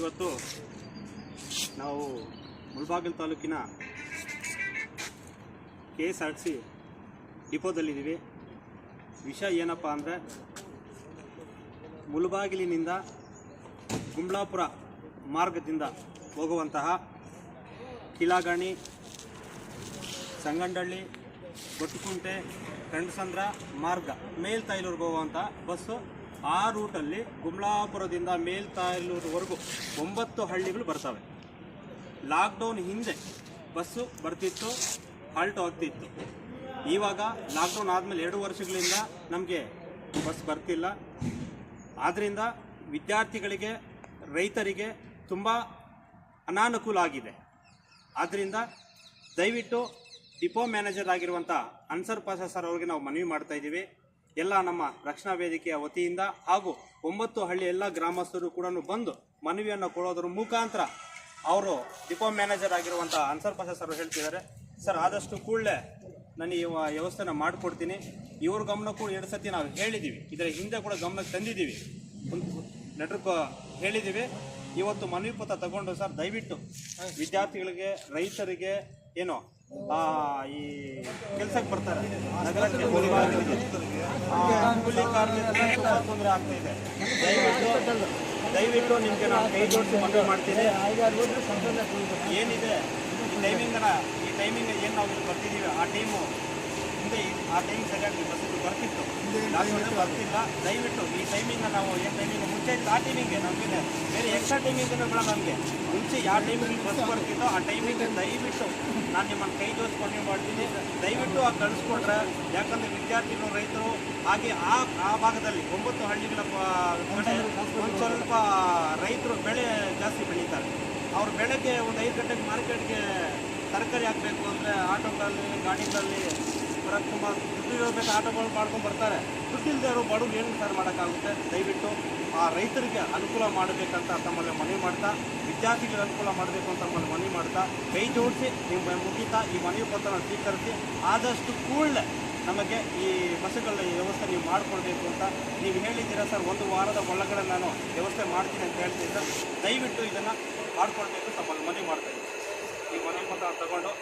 ಇವತ್ತು ನಾವು ಮುಳಬಾಗಿಲು ತಾಲೂಕಿನ ಕೆ ಎಸ್ ಆರ್ ಸಿ ಡಿಪೋದಲ್ಲಿದ್ದೀವಿ. ವಿಷಯ ಏನಪ್ಪ ಅಂದರೆ ಮುಳಬಾಗಿಲಿನಿಂದ ಗುಮ್ಲಾಪುರ ಮಾರ್ಗದಿಂದ ಹೋಗುವಂತಹ ಕಿಲಾಗಣಿ, ಸಂಗಂಡಳ್ಳಿ ಗೊಟ್ಟುಕುಂಟೆ ಕಂಡಸಂದ್ರ ಮಾರ್ಗ ಮೇಲ್ತಾಯಿಲೂರ್ಗೆ ಹೋಗುವಂಥ ಬಸ್ಸು ಆ ರೂಟಲ್ಲಿ ಗುಮ್ಲಾಪುರದಿಂದ ಮೇಲ್ತಾಯಲೂರುವರೆಗೂ ಒಂಬತ್ತು ಹಳ್ಳಿಗಳು ಬರ್ತವೆ. ಲಾಕ್ಡೌನ್ ಹಿಂದೆ ಬಸ್ಸು ಬರ್ತಿತ್ತು, ಹಾಲ್ಟ್ ಆಗ್ತಿತ್ತು ಇವಾಗ ಲಾಕ್ಡೌನ್ ಆದಮೇಲೆ ಎರಡು ವರ್ಷಗಳಿಂದ ನಮಗೆ ಬಸ್ ಬರ್ತಿಲ್ಲ. ಆದ್ದರಿಂದ ವಿದ್ಯಾರ್ಥಿಗಳಿಗೆ, ರೈತರಿಗೆ ತುಂಬ ಅನಾನುಕೂಲ ಆಗಿದೆ. ಆದ್ದರಿಂದ ದಯವಿಟ್ಟು ಡಿಪೋ ಮ್ಯಾನೇಜರ್ ಆಗಿರುವಂಥ ಅನ್ಸರ್ ಪಾಸ ಸರ್ ಅವರಿಗೆ ನಾವು ಮನವಿ ಮಾಡ್ತಾ ಇದ್ದೀವಿ. ಎಲ್ಲ ನಮ್ಮ ರಕ್ಷಣಾ ವೇದಿಕೆಯ ವತಿಯಿಂದ ಹಾಗೂ ಒಂಬತ್ತು ಹಳ್ಳಿ ಎಲ್ಲ ಗ್ರಾಮಸ್ಥರು ಕೂಡ ಬಂದು ಮನವಿಯನ್ನು ಕೊಡೋದ್ರ ಮುಖಾಂತರ ಅವರು ಡಿಪೋ ಮ್ಯಾನೇಜರ್ ಆಗಿರುವಂಥ ಅನ್ಸರ್ ಪಾಷಾ ಸರ್ ಹೇಳ್ತಿದ್ದಾರೆ. ಸರ್, ಆದಷ್ಟು ಕೂಡಲೇ ನಾನು ಈ ವ್ಯವಸ್ಥೆನ ಮಾಡಿಕೊಡ್ತೀನಿ. ಇವ್ರ ಗಮನಕ್ಕೂ ಎರಡು ಸತಿ ನಾವು ಹೇಳಿದ್ದೀವಿ ಇದರ ಹಿಂದೆ ಕೂಡ ಗಮನಕ್ಕೆ ತಂದಿದ್ದೀವಿ ನೆಟ್ರಕ್ಕೆ ಹೇಳಿದ್ದೀವಿ ಇವತ್ತು ಮನವಿ ಪತ್ರ ತಗೊಂಡು ಸರ್, ದಯವಿಟ್ಟು ವಿದ್ಯಾರ್ಥಿಗಳಿಗೆ, ರೈತರಿಗೆ ಏನು ಈ ಕೆಲಸಕ್ಕೆ ಬರ್ತಾರೆ. ನಗರಕ್ಕೆ ಕೂಲಿ ಕಾರ್ಮಿಕರಿಗೆ, ತುಂಬ ತೊಂದರೆ ಆಗ್ತಾ ಇದೆ. ದಯವಿಟ್ಟು ದಯವಿಟ್ಟು ನಿಮಗೆ ನಾನು ಕೈ ಜೋಡಿಸಿ ಮನವಿ ಮಾಡ್ತೀನಿ. ಏನಿದೆ? ಈ ಟೈಮಿಂಗನ ಈ ಟೈಮಿಂಗ್ ಏನು ನಾವು ಬರ್ತಿದ್ದೀವಿ ಆ ಟೈಮು ಹಿಂದೆ ಆ ಟೈಮ್ ಸರಿಯಾಗಿ ಬಸ್ಸುಗಳು ಬರ್ತಿತ್ತು. ಲಾಸ್ಟ್ ಆಗ್ತಿಲ್ಲ ಬರ್ತಿಲ್ಲ. ದಯವಿಟ್ಟು ಈ ಟೈಮಿಂಗ್ ನಾವು ಏನು ಟೈಮಿಂಗ್ ಮುಂಚೆ ಆ ಟೈಮಿಂಗ್ ನಮಗೆ ಬೇರೆ ಎಕ್ಸ್ಟ್ರಾ ಟೈಮಿಂಗ್ ಬೇಡ ನಮಗೆ. ಮುಂಚೆ ಯಾವ ಟೈಮಿಂಗ್ ಬಸ್ ಬರ್ತಿತ್ತೋ ಆ ಟೈಮಿಂಗ್ ದಯವಿಟ್ಟು ನಾನು ನಿಮ್ಮನ್ನು ಕೈ ಜೋಡಿಸ್ಕೊಂಡು ಮಾಡ್ತೀನಿ. ದಯವಿಟ್ಟು ಆ ಕಳಿಸ್ಕೊಟ್ರೆ ಯಾಕಂದರೆ ವಿದ್ಯಾರ್ಥಿಗಳು, ರೈತರು ಹಾಗೆ ಆ ಆ ಭಾಗದಲ್ಲಿ ಒಂಬತ್ತು ಹಳ್ಳಿಗಳ ಒಂದು ಸ್ವಲ್ಪ ರೈತರು ಬೆಳೆ ಜಾಸ್ತಿ ಬೆಳೀತಾರೆ. ಅವ್ರು ಬೆಳಗ್ಗೆ ಒಂದು ಐದು ಗಂಟೆಗೆ ಮಾರ್ಕೆಟ್ಗೆ ತರಕಾರಿ ಹಾಕಬೇಕು ಅಂದರೆ ಆಟೋಗಳಲ್ಲಿ ಗಾಡಿಗಳಲ್ಲಿ ತುಂಬ ಇರಬೇಕು ಆಟೋಗಳು ಮಾಡ್ಕೊಂಡು ಬರ್ತಾರೆ. ದುಡ್ಡಿಲ್ಲದೆ ಇರೋ ಬಡವ್ರು ಏನು ಸರ್ ಮಾಡೋಕ್ಕಾಗುತ್ತೆ? ದಯವಿಟ್ಟು ಆ ರೈತರಿಗೆ ಅನುಕೂಲ ಮಾಡಬೇಕಂತ ತಮ್ಮಲ್ಲಿ ಮನವಿ ಮಾಡ್ತಾ, ವಿದ್ಯಾರ್ಥಿಗಳಿಗೆ ಅನುಕೂಲ ಮಾಡಬೇಕು ಅಂತ ತಮ್ಮಲ್ಲಿ ಮನವಿ ಮಾಡ್ತಾ, ಕೈ ಜೋಡಿಸಿ ನಿಮ್ಮ ಮುಗಿತಾ ಈ ಮನವಿ ಪತ್ರ ಸ್ವೀಕರಿಸಿ, ಆದಷ್ಟು ಕೂಡಲೇ ನಮಗೆ ಈ ಬಸ್ಸುಗಳ ವ್ಯವಸ್ಥೆ ನೀವು ಮಾಡಿಕೊಡ್ಬೇಕು ಅಂತ ನೀವು ಹೇಳಿದ್ದೀರಾ ಸರ್? ಒಂದು ವಾರದ ಒಳಗಡೆ ನಾನು ವ್ಯವಸ್ಥೆ ಮಾಡ್ತೀನಿ ಅಂತ ಹೇಳ್ತೀನಿ ಸರ್ ದಯವಿಟ್ಟು ಇದನ್ನು ಮಾಡಿಕೊಡ್ಬೇಕು ತಮ್ಮಲ್ಲಿ ಮನವಿ ಮಾಡ್ತಾ ಈ ಮನವಿ ಪತ್ರ ತಗೊಂಡು